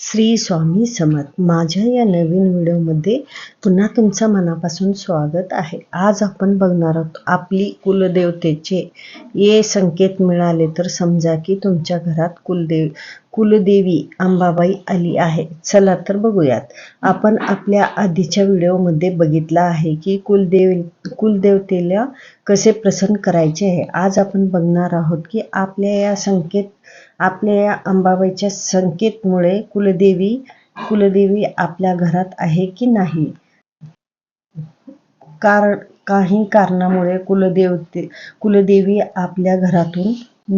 श्री स्वामी समर्थ. माझ्या या नवीन व्हिडिओमध्ये पुन्हा तुमचं मनापासून स्वागत आहे. आज आपण बघणार आहोत आपली कुलदेवतेचे ये संकेत मिळाले तर समजा की तुमच्या घरात कुलदेव कुलदेवी अंबाबाई आली आहे. चला तर बघूयात. आपण आपल्या आधीच्या व्हिडिओमध्ये बघितलं आहे की कुलदेव कुलदेवतेला कसे प्रसन्न करायचे आहे. आज आपण बघणार आहोत की आपल्या या संकेत आपल्या अंबाबाईच्या संकेतमुळे कुलदेवी कुलदेवी आपल्या घरात आहे की नाही? कारण काही कारणामुळे कुलदेवते कुलदेवी आपल्या घरातून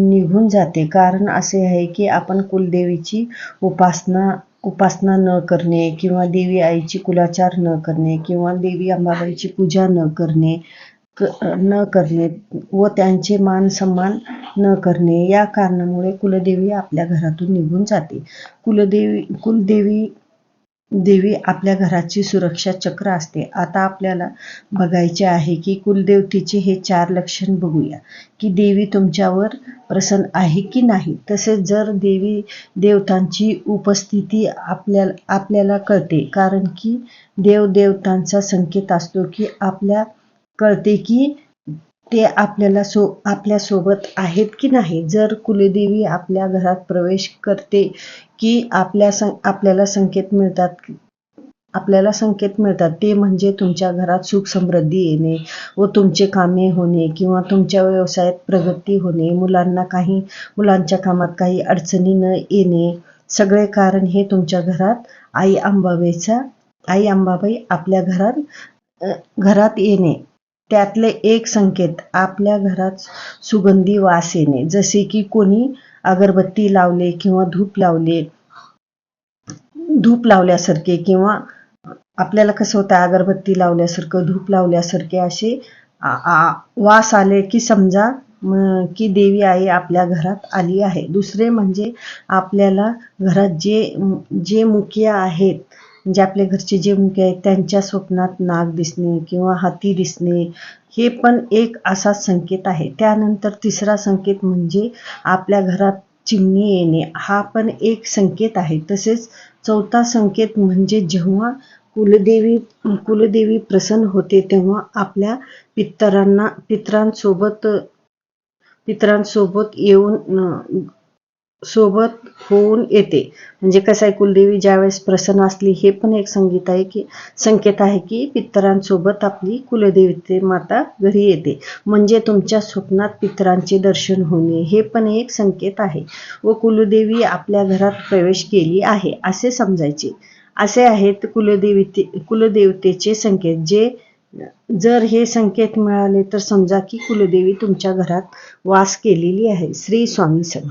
निघून जाते. कारण असे आहे की आपण कुलदेवीची उपासना उपासना न करणे किंवा देवी आईची कुलाचार न करणे किंवा देवी अंबाबाईची पूजा न करणे क न करणे व त्यांचे मान सन्मान न करणे या कारणामुळे कुलदेवी आपल्या घरातून निघून जाते. कुलदेवी कुलदेवी देवी आपल्या घराची सुरक्षा चक्र असते. आता आपल्याला बघायचे आहे की कुलदेवतेचे हे चार लक्षण बघूया. की देवी तुमच्यावर प्रसन्न आहे की नाही? तसेच जर देवी देवतांची उपस्थिती आपल्याला आपल्याला कळते कारण की देवदेवतांचा संकेत असतो की आपल्या कळते की ते आपल्याला सो आपल्यासोबत आहेत की नाही? जर कुलदेवी आपल्या घरात प्रवेश करते की आपल्या सं आपल्याला संकेत मिळतात आपल्याला संकेत मिळतात ते म्हणजे तुमच्या घरात सुख समृद्धी येणे व तुमचे कामे होणे किंवा तुमच्या व्यवसायात प्रगती होणे मुलांना काही मुलांच्या कामात काही अडचणी न येणे सगळे कारण हे तुमच्या घरात आई अंबाबाईचा आई अंबाबाई आपल्या घरात घरात येणे. त्यातले एक संकेत आपल्या घरात सुगंधी वास येणे. जसे की कोणी अगरबत्ती लावले किंवा धूप लावले धूप लावल्यासारखे किंवा आपल्याला कसं होतं अगरबत्ती लावल्यासारखं धूप लावल्यासारखे असे वास आले की समजा की देवी आई आपल्या घरात आली आहे. दुसरे म्हणजे आपल्याला घरात जे जे मुखिया आहेत म्हणजे आपल्या घरचे जे मुके आहेत त्यांच्या स्वप्नात नाग दिसणे किंवा हाती दिसणे हे पण एक असा संकेत आहे. त्यानंतर तिसरा संकेत म्हणजे आपल्या घरात चिमणी येणे हा पण एक संकेत आहे. तसेच चौथा संकेत म्हणजे जेव्हा कुलदेवी कुलदेवी प्रसन्न होते तेव्हा आपल्या पितरांना पितरांसोबत पितरांसोबत येऊन सोबत होऊन येते. म्हणजे कसं आहे कुलदेवी ज्यावेळेस प्रसन्न असली हे पण एक संगीत आहे की संकेत आहे की पितरांसोबत आपली कुलदेवते माता घरी येते. म्हणजे तुमच्या स्वप्नात पितरांचे दर्शन होणे हे पण एक संकेत आहे. व कुलदेवी आपल्या घरात प्रवेश केली आहे असे समजायचे. असे आहेत कुलदेवी कुलदेवतेचे संकेत. जे जर हे संकेत मिळाले तर समजा की कुलदेवी तुमच्या घरात वास केलेली आहे श्री स्वामी समर्थ.